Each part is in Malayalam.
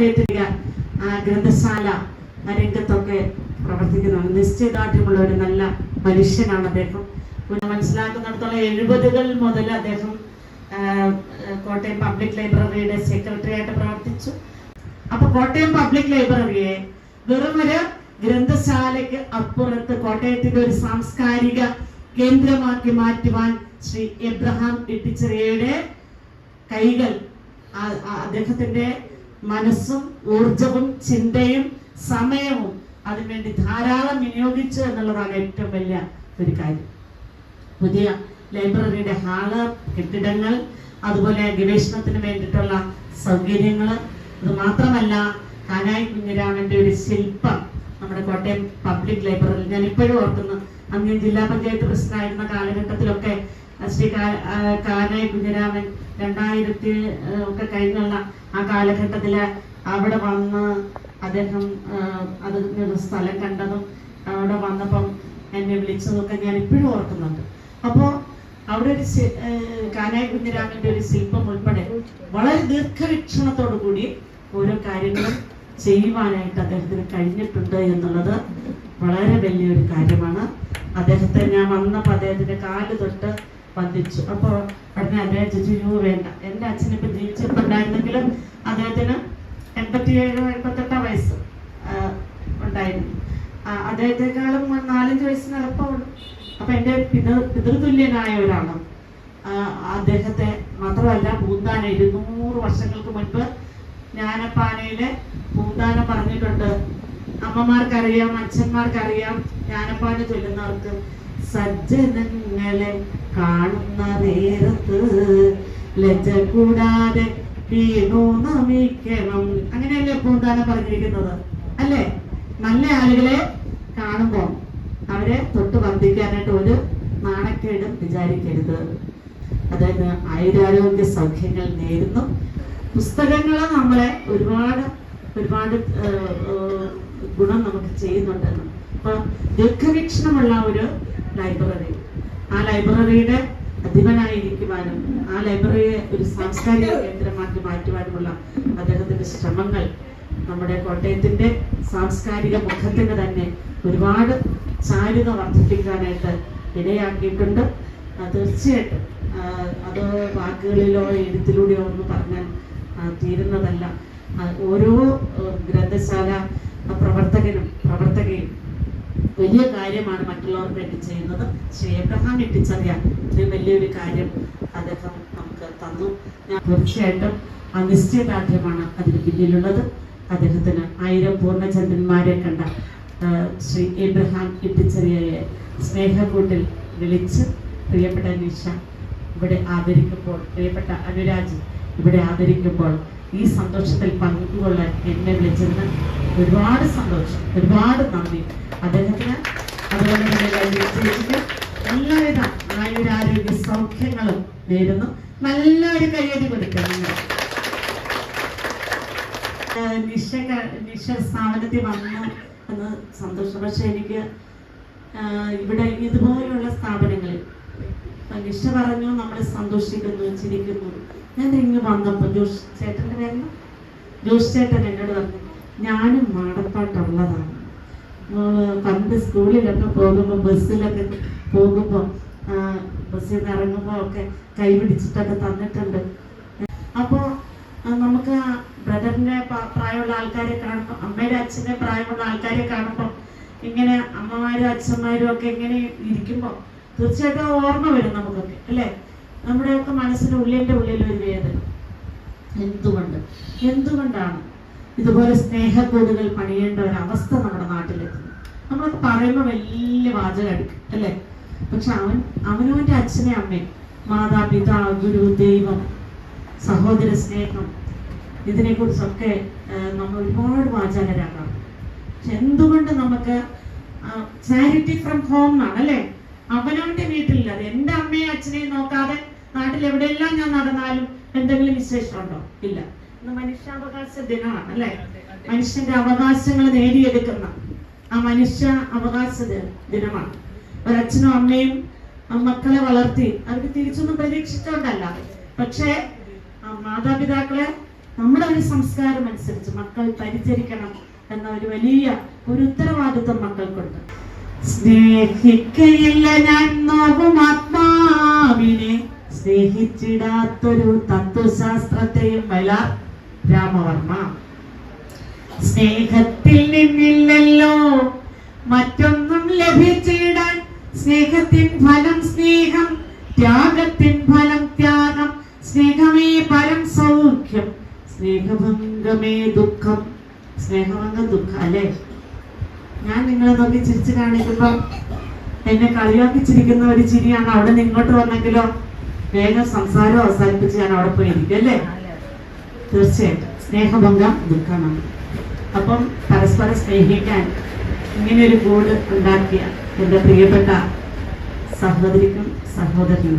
ആ, ഗ്രന്ഥശാല രംഗത്തൊക്കെ പ്രവർത്തിക്കുന്നതാണ് നിശ്ചയദാർഢ്യമുള്ള ഒരു നല്ല മനുഷ്യനാണ് അദ്ദേഹം. മനസ്സിലാക്കുന്നിടത്തോളം എഴുപതുകൾ മുതൽ അദ്ദേഹം കോട്ടയം പബ്ലിക് ലൈബ്രറിയുടെ സെക്രട്ടറി ആയിട്ട് പ്രവർത്തിച്ചു. അപ്പൊ കോട്ടയം പബ്ലിക് ലൈബ്രറിയെ വെറുമൊരു ഗ്രന്ഥശാലയ്ക്ക് അപ്പുറത്ത് കോട്ടയത്തിന്റെ ഒരു സാംസ്കാരിക കേന്ദ്രമാക്കി മാറ്റുവാൻ ശ്രീ എബ്രഹാം ഇട്ടിച്ചെറിയയുടെ കൈകൾ അദ്ദേഹത്തിന്റെ മനസ്സും ഊർജവും ചിന്തയും സമയവും അതിനുവേണ്ടി ധാരാളം വിനിയോഗിച്ചു എന്നുള്ളതാണ് ഏറ്റവും വലിയ ഒരു കാര്യം. പുതിയ ലൈബ്രറിയുടെ ഹാൾ കെട്ടിടങ്ങൾ അതുപോലെ ഗവേഷണത്തിന് വേണ്ടിയിട്ടുള്ള സൗകര്യങ്ങൾ ഇത് മാത്രമല്ല കാനായി കുഞ്ഞിരാമന്റെ ഒരു ശില്പം നമ്മുടെ കോട്ടയം പബ്ലിക് ലൈബ്രറിയിൽ. ഞാൻ ഇപ്പോഴും ഓർക്കുന്നു അന്ന് ജില്ലാ പഞ്ചായത്ത് പ്രസിഡന്റായിരുന്ന കാലഘട്ടത്തിലൊക്കെ ശ്രീ കാ- ആ, കാനായി കുഞ്ഞിരാമൻ രണ്ടായിരത്തി ഒക്കെ കഴിഞ്ഞുള്ള ആ കാലഘട്ടത്തിൽ അവിടെ വന്ന് അദ്ദേഹം അത് സ്ഥലം കണ്ടതും അവിടെ വന്നപ്പം എന്നെ വിളിച്ചതൊക്കെ ഞാൻ ഇപ്പോഴും ഓർക്കുന്നുണ്ട്. അപ്പോ അവിടെ ഒരു കാനായ കുഞ്ഞിരാമന്റെ ഒരു ശില്പം ഉൾപ്പെടെ വളരെ ദീർഘവീക്ഷണത്തോടു കൂടി ഓരോ കാര്യങ്ങളും ചെയ്യുവാനായിട്ട് അദ്ദേഹത്തിന് കഴിഞ്ഞിട്ടുണ്ട് എന്നുള്ളത് വളരെ വലിയൊരു കാര്യമാണ്. അദ്ദേഹത്തെ ഞാൻ വന്നപ്പോൾ അദ്ദേഹത്തിന്റെ കാൽ തൊട്ട് വന്ദിച്ചു അപ്പോൾ ഉടനെ അദ്ദേഹം ചോദിച്ചു "അയ്യോ, വേണ്ട. എന്റെ അച്ഛൻ ഇപ്പൊ ജീവിച്ചിട്ടുണ്ടായിരുന്നെങ്കിലും അദ്ദേഹത്തിന് എൺപത്തിയേഴോ എൺപത്തെട്ടോ വയസ്സ് ഉണ്ടായിരുന്നു. അദ്ദേഹത്തെക്കാളും നാലഞ്ച് വയസ്സിന് എളുപ്പമുണ്ട് അപ്പൊ എന്റെ പിതൃ പിതൃതുല്യനായ ഒരാളാണ്. അദ്ദേഹത്തെ മാത്രമല്ല പൂന്താന ഇരുന്നൂറ് വർഷങ്ങൾക്ക് മുൻപ് ജ്ഞാനപ്പാനയിലെ പൂന്താന പറഞ്ഞിട്ടുണ്ട്. അമ്മമാർക്കറിയാം അച്ഛന്മാർക്കറിയാം ജ്ഞാനപ്പാന ചൊല്ലുന്നവർക്ക്. സജ്ജനങ്ങളെ കാണുന്ന നേരത്ത് ലജ്ജ കൂടാതെ വീണു നമിക്കണം. അങ്ങനെയല്ലേ പൂന്താനം പറഞ്ഞിരിക്കുന്നത്? അല്ലേ? നല്ല ആളുകളെ കാണുമ്പോൾ അവരെ തൊട്ട് വർദ്ധിക്കാനായിട്ട് ഒരു നാണക്കേടും വിചാരിക്കരുത്. അതായത് ആയുരാരോഗ്യ സൗഖ്യങ്ങൾ നേരുന്നു. പുസ്തകങ്ങൾ നമ്മളെ ഒരുപാട് ഒരുപാട് ഗുണം നമുക്ക് ചെയ്യുന്നുണ്ടെന്ന്. അപ്പൊ ദീർഘവീക്ഷണമുള്ള ഒരു ലൈബ്രറി. ആ ലൈബ്രറിയുടെ അധിപനായിരിക്കുവാനും ആ ലൈബ്രറിയെ ഒരു സാംസ്കാരിക കേന്ദ്രമാക്കി മാറ്റുവാനുമുള്ള അദ്ദേഹത്തിന്റെ ശ്രമങ്ങൾ നമ്മുടെ കോട്ടയത്തിന്റെ സാംസ്കാരിക മുഖത്തിന് തന്നെ ഒരുപാട് ചാരുത വർദ്ധിപ്പിക്കാനായിട്ട് ഇടയാക്കിയിട്ടുണ്ട്. തീർച്ചയായിട്ടും അത് വാക്കുകളിലോ എഴുത്തിലൂടെയോ ഒന്നും പറഞ്ഞാൽ തീരുന്നതല്ല. ഓരോ ഗ്രന്ഥശാല പ്രവർത്തകനും പ്രവർത്തകയും വലിയ കാര്യമാണ് മറ്റുള്ളവർക്ക് വേണ്ടി ചെയ്യുന്നത്. ശ്രീ എബ്രഹാം എത്തിച്ചറിയാൻ ഇത്രയും വലിയൊരു കാര്യം അദ്ദേഹം നമുക്ക് തന്നു. ഞാൻ തീർച്ചയായിട്ടും ആ നിശ്ചയദാർഢ്യമാണ് അതിന് പിന്നിലുള്ളത്. അദ്ദേഹത്തിന് ആയിരം പൂർണചന്ദ്രന്മാരെ കണ്ട ശ്രീ എബ്രഹാം ഇട്ടിച്ചെറിയയെ സ്നേഹക്കൂട്ടിൽ വിളിച്ച് പ്രിയപ്പെട്ട നിഷ ഇവിടെ ആദരിക്കുമ്പോൾ പ്രിയപ്പെട്ട അനുരാജ് ഇവിടെ ആദരിക്കുമ്പോൾ ഈ സന്തോഷത്തിൽ പങ്കുകൊള്ളാൻ എന്നെ വിളിച്ചതിന് ഒരുപാട് സന്തോഷം ഒരുപാട് നന്ദി. അദ്ദേഹത്തിന് അതുപോലെ തന്നെ ചേച്ചിക്ക് എല്ലാവിധ ആയുരാരോഗ്യ സൗഖ്യങ്ങളും നേരുന്നു. നല്ലൊരു കയ്യടി കൊടുക്കുക നിങ്ങൾ നിശ നിഷ സ്ഥാപനത്തിൽ വന്നു എന്ന് സന്തോഷം. പക്ഷെ എനിക്ക് ഇവിടെ ഇതുപോലുള്ള സ്ഥാപനങ്ങളിൽ നിശ പറഞ്ഞു നമ്മൾ സന്തോഷിക്കുന്നു ചിരിക്കുന്നു. ഞാൻ ഇങ്ങ് വന്നപ്പോൾ ജോഷ് ചേട്ടന്റെ പേരെന്ന് ജോഷ് ചേട്ടൻ എന്നോട് പറഞ്ഞു ഞാനും മാടപ്പാട്ടുള്ളതാണ്. പണ്ട് സ്കൂളിലൊക്കെ പോകുമ്പോൾ ബസ്സിലൊക്കെ പോകുമ്പോൾ ബസ്സിൽ നിന്ന് ഇറങ്ങുമ്പോൾ ഒക്കെ കൈ പിടിച്ചിട്ടൊക്കെ തന്നിട്ടുണ്ട്. അപ്പോൾ നമുക്ക് ബ്രദറിന്റെ പ്രായമുള്ള ആൾക്കാരെ കാണുമ്പോൾ അമ്മയുടെ അച്ഛന്റെ പ്രായമുള്ള ആൾക്കാരെ കാണുമ്പോൾ ഇങ്ങനെ അമ്മമാരും അച്ഛന്മാരും ഒക്കെ ഇങ്ങനെ ഇരിക്കുമ്പോൾ തീർച്ചയായിട്ടും ഓർമ്മ വരും നമുക്കൊക്കെ അല്ലേ? നമ്മുടെയൊക്കെ മനസ്സിന് ഉള്ളിന്റെ ഉള്ളിൽ ഒരു വേദന. എന്തുകൊണ്ട്? എന്തുകൊണ്ടാണ്? ഇതുപോലെ സ്നേഹക്കൂടുകൾ പണിയേണ്ട ഒരു അവസ്ഥ നമ്മുടെ നാട്ടിലെത്തുന്നു. നമ്മളൊക്കെ പറയുമ്പോൾ വലിയ വാചകടിക്കും അല്ലേ? പക്ഷെ അവൻ അവനവന്റെ അച്ഛനെ അമ്മയും മാതാപിതാ ഗുരു ദൈവം സഹോദര സ്നേഹം ഇതിനെക്കുറിച്ചൊക്കെ നമ്മൾ ഒരുപാട് വാചാലരാകാം പക്ഷെ എന്തുകൊണ്ട് നമുക്ക് ചാരിറ്റി ഫ്രം ഹോം എന്നാണ് അല്ലേ? അവനവന്റെ വീട്ടിലില്ലാതെ എന്റെ അമ്മയെ അച്ഛനെയും നോക്കാതെ നാട്ടിൽ എവിടെയെല്ലാം ഞാൻ നടന്നാലും എന്തെങ്കിലും വിശേഷമുണ്ടോ? ഇല്ല. മനുഷ്യാവകാശ ദിനമാണ് അല്ലെ? മനുഷ്യന്റെ അവകാശങ്ങൾ നേടിയെടുക്കുന്ന ആ മനുഷ്യ അവകാശ ദിനമാണ്. ഒരച്ഛനും അമ്മയും മക്കളെ വളർത്തി അവർക്ക് തിരിച്ചൊന്നും പ്രതീക്ഷിച്ചോണ്ടല്ല. പക്ഷേ മാതാപിതാക്കളെ നമ്മുടെ ഒരു സംസ്കാരം അനുസരിച്ച് മക്കൾ പരിചരിക്കണം എന്ന ഒരു വലിയ ഒരു ഉത്തരവാദിത്വം മക്കൾക്കുണ്ട്. സ്നേഹിക്കയില്ല ഞാൻ നോവും ആത്മാവിനെ. സ്നേഹിച്ചിടാത്തൊരു തത്വശാസ്ത്രത്തെയും വല രാമവർമ്മ. സ്നേഹത്തിൽ നിന്നില്ലല്ലോ. മറ്റൊന്നും ലഭിച്ചിടാൻ സ്നേഹത്തിൻ ഫലം സ്നേഹം ത്യാഗത്തിൻ ഫലം ത്യാഗം. സ്നേഹമേ പരം സൗഖ്യം സ്നേഹഭംഗമേ ദുഃഖം. സ്നേഹഭംഗം ദുഃഖം അല്ലേ? ഞാൻ നിങ്ങളെ നോക്കി ചിരിച്ചു കാണിക്കുമ്പോ എന്നെ കളിയാക്കിച്ചിരിക്കുന്ന ഒരു ചിരിയാണ് അവിടെ നിന്ന് ഇങ്ങോട്ട് വന്നെങ്കിലോ വേഗം സംസാരം അവസാനിപ്പിച്ച് ഞാൻ അവിടെ പോയിരിക്കും അല്ലേ? തീർച്ചയായിട്ടും. സ്നേഹഭംഗം ദുഃഖമാണ് അപ്പം പരസ്പരം സ്നേഹിക്കാൻ ഇങ്ങനെ ഒരു കൂട് ഉണ്ടാക്കിയ എന്റെ പ്രിയപ്പെട്ട സഹോദരിക്കും സഹോദരനും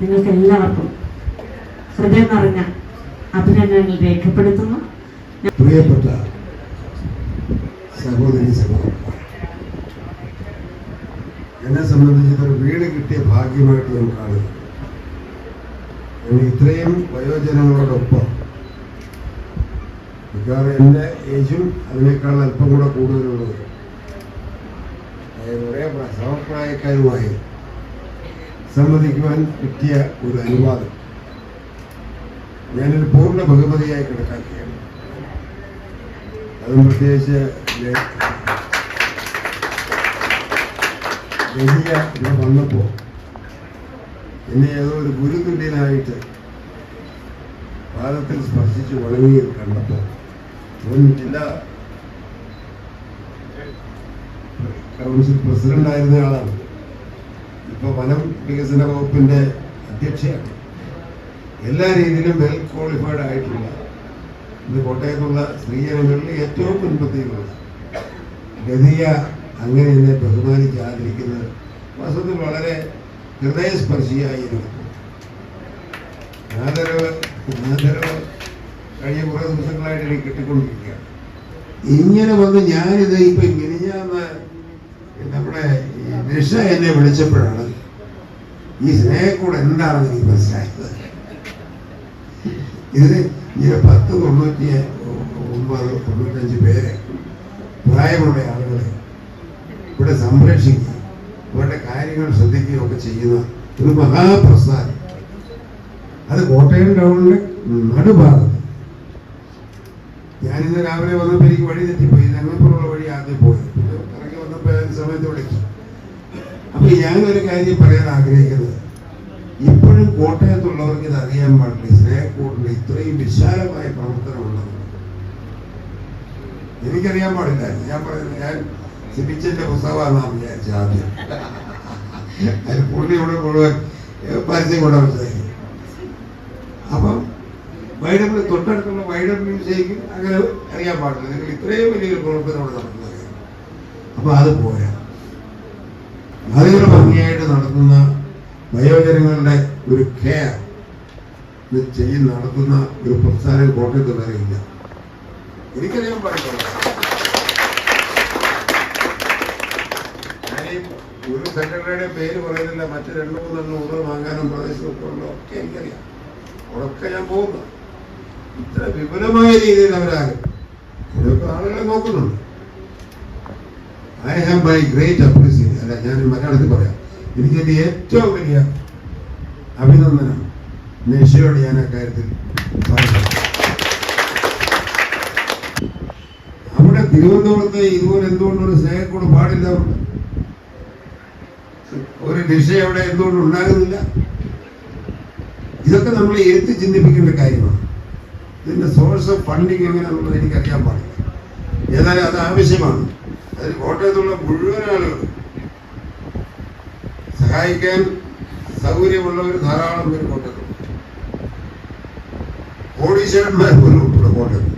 നിങ്ങൾക്ക് എല്ലാവർക്കും ഹൃദയം നിറഞ്ഞ അഭിനന്ദനങ്ങൾ രേഖപ്പെടുത്തുന്നു. പ്രിയപ്പെട്ട സഹോദരി എന്നെ സംബന്ധിച്ചിടത്തോളം വീട് കിട്ടിയ ഭാഗ്യമായിട്ട് ഞാൻ കാണുന്നു. ഇത്രയും വയോജനങ്ങളോടൊപ്പം മിക്കവാറും എന്റെ ഏജും അതിനേക്കാൾ അല്പം കൂടെ കൂടുതലുള്ളത് അതായത് സമപ്രായക്കാരുമായി സംവദിക്കുവാൻ കിട്ടിയ ഒരു അനുവാദം. ഞാനൊരു പൂർണ ബഹുമതിയായി കണക്കാക്കിയാണ്. അതും പ്രത്യേകിച്ച് വന്നപ്പോ എന്നെ ഏതോ ഒരു ഗുരുതുല്യനായിട്ട് പാദത്തിൽ സ്പർശിച്ച് വണങ്ങി കണ്ടപ്പോൾ മുൻ ജില്ലാ കൗൺസിൽ പ്രസിഡന്റായിരുന്ന ആളാണ്. വനം വികസന വകുപ്പിന്റെ അധ്യക്ഷയാണ്. എല്ലാ രീതിയിലും വെൽ ക്വാളിഫൈഡ് ആയിട്ടുള്ള ഇത് കോട്ടയത്തുള്ള സ്ത്രീജനങ്ങളിൽ ഏറ്റവും മുൻപത്തേക്കുള്ള ഗതിയ അങ്ങനെ എന്നെ ബഹുമാനിക്കാതിരിക്കുന്നത് വാസ്തവത്തിൽ വളരെ ഹൃദയസ്പർശിയായിരുന്നു ആദരവ് കഴിഞ്ഞ കുറേ ദിവസങ്ങളായിട്ട് എനിക്ക് കിട്ടിക്കൊണ്ടിരിക്കുകയാണ്. ഇങ്ങനെ വന്ന് ഞാനിത് ഇപ്പൊ മിനിഞ്ഞാന്ന് നമ്മുടെ നിഷ എന്നെ വിളിച്ചപ്പോഴാണ് ഈ സ്നേഹക്കൂടെ എന്താണെന്ന് എനിക്ക് മനസ്സിലായത്. ഇതിന് ഇങ്ങനെ പത്ത് തൊണ്ണൂറ്റി ഒമ്പത് തൊണ്ണൂറ്റഞ്ച് പേര് പ്രായമുള്ള ആളുകളെ ഇവിടെ സംരക്ഷിക്കുക അവരുടെ കാര്യങ്ങൾ ശ്രദ്ധിക്കുകയൊക്കെ ചെയ്യുന്ന ഒരു മഹാപ്രസ്ഥാനം. അത് കോട്ടയം ടൗണിന്റെ നടുഭാഗത്ത് ഞാനിന്ന് രാവിലെ വന്നപ്പോൾ എനിക്ക് വഴി തെറ്റിപ്പോയി. ഞങ്ങൾക്കുള്ള വഴി ആദ്യം പോയി. ഇറങ്ങി വന്നപ്പോൾ അതിന് സമയത്ത് വിളിച്ചു. അപ്പൊ ഞാനൊരു കാര്യം പറയാൻ ആഗ്രഹിക്കുന്നത്. ഇപ്പോഴും കോട്ടയത്തുള്ളവർക്ക് ഇത് അറിയാൻ പാടില്ല. ഈ സ്നേഹക്കൂടിന്റെ ഇത്രയും വിശാലമായ പ്രവർത്തനമുള്ളത് എനിക്കറിയാൻ പാടില്ല. ഞാൻ പറയുന്നത് ഞാൻ സിബിച്ചന്റെ പുസ്തകമാണെന്നാണ് വിചാരിച്ചത് ആദ്യം. അതിൽ പുള്ളി ഇവിടെ മുഴുവൻ പരസ്യം കൊണ്ട് മനസ്സിലാക്കി അപ്പം വൈഡബ്ല്യൂ തൊട്ടടുത്തുള്ള വൈഡബ്ല്യൂ മ്യൂസിയം അങ്ങനെ അറിയാൻ പാടില്ല. നിങ്ങൾ ഇത്രയും വലിയൊരു അവിടെ നടത്തുന്നത് അപ്പം അത് പോരാ അതിന് ഭംഗിയായിട്ട് നടത്തുന്ന വയോജനങ്ങളുടെ ഒരു കെയർ ഇത് ചെയ്ത് നടത്തുന്ന ഒരു പ്രസ്ഥാനം കോട്ടയത്ത് വരെ ഇല്ല. എനിക്കറിയാൻ പാടില്ല ഒരു സെക്രട്ടറിയുടെ പേര് പറയുന്നില്ല. മറ്റു രണ്ടു മൂന്നെണ്ണം ഉള്ളത് വാങ്ങാനും പ്രദേശമൊക്കെ ഉള്ള ഒക്കെ എനിക്കറിയാം. അവിടൊക്കെ ഞാൻ പോകുന്ന. ഇത്ര വിപുലമായ രീതിയിൽ അവരാകും. ഇവിടെയൊക്കെ ആളുകളെ നോക്കുന്നുണ്ട്. I have my great appreciation അല്ല ഞാൻ മലയാളത്തിൽ പറയാം. എനിക്ക് എന്റെ ഏറ്റവും വലിയ അഭിനന്ദനം നിഷയോട് ഞാൻ അക്കാര്യത്തിൽ അവിടെ തിരുവനന്തപുരത്ത് ഇതുപോലെ എന്തുകൊണ്ടൊരു സ്നേഹക്കൂട് പാടില്ല? ഒരു നിഷ അവിടെ എന്തുകൊണ്ട് ഉണ്ടാകുന്നില്ല? ഇതൊക്കെ നമ്മൾ എഴുത്തി ചിന്തിപ്പിക്കേണ്ട കാര്യമാണ്. ഇതിന്റെ സോഴ്സ് ഓഫ് ഫണ്ടിങ് എങ്ങനെയാണെന്നുള്ളത് എനിക്കറിയാൻ പാടില്ല. ഏതായാലും അത് ആവശ്യമാണ്. അതിൽ കോട്ടയത്തുള്ള മുഴുവൻ ആളുകൾ സഹായിക്കാൻ സൗകര്യമുള്ളവർ ധാരാളം പേര് കോട്ടയത്തുണ്ട്. കോടീശ്വരന്മാർ പോലും ഉൾപ്പെടെ കോട്ടയത്ത്.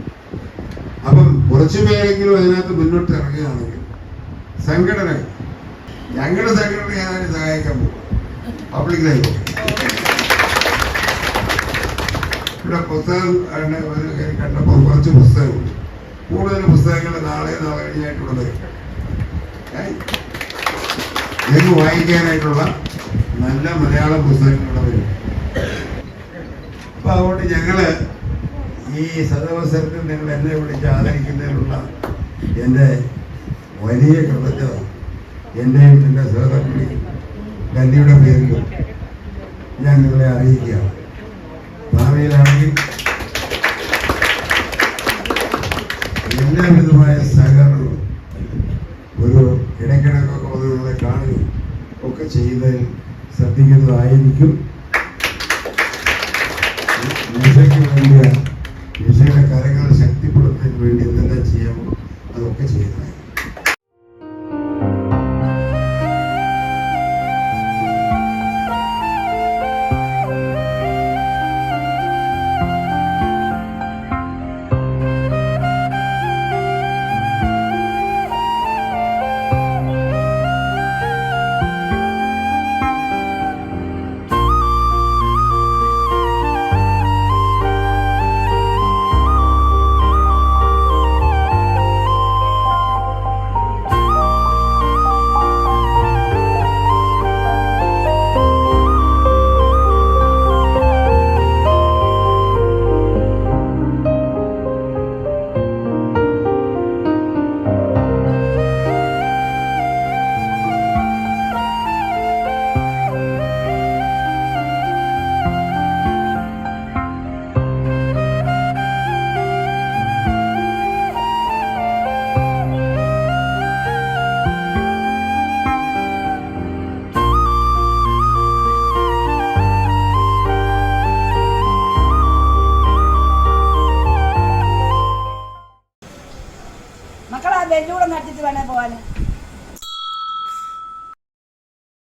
അപ്പം കുറച്ചു പേരെങ്കിലും അതിനകത്ത് മുന്നോട്ട് ഇറങ്ങുകയാണെങ്കിൽ സംഘടന ഞങ്ങളുടെ സംഘടന ഏതായാലും സഹായിക്കാൻ പോകും. പബ്ലിക് ലൈഫ് ഇവിടെ പുസ്തകം കണ്ടപ്പോൾ കുറച്ച് പുസ്തകമുണ്ട്. കൂടുതൽ പുസ്തകങ്ങൾ നാളെ നാളെ കഴിഞ്ഞായിട്ടുള്ളത് ഇത് വായിക്കാനായിട്ടുള്ള നല്ല മലയാള പുസ്തകങ്ങളുടെ വരും. അപ്പൊ അതുകൊണ്ട് ഞങ്ങൾ ഈ സദവസരത്തിൽ നിങ്ങൾ എന്നെ വിളിച്ച് ആദരിക്കുന്നതിനുള്ള എന്റെ വലിയ കൃതജ്ഞത. എന്റെ എന്റെ സഹോദരന്റെ ഗന്ധിയുടെ പേരിലും ഞാൻ നിങ്ങളെ അറിയിക്കുകയാണ്. ഭാവിയിലാണെങ്കിൽ എല്ലാവിധമായ സഹകരണവും ഒരു ഇടയ്ക്കിടയ്ക്കൊക്കെ വന്ന് നിങ്ങളെ കാണുകയും ഒക്കെ ചെയ്യുന്നതിൽ ശ്രദ്ധിക്കുന്നതായിരിക്കും.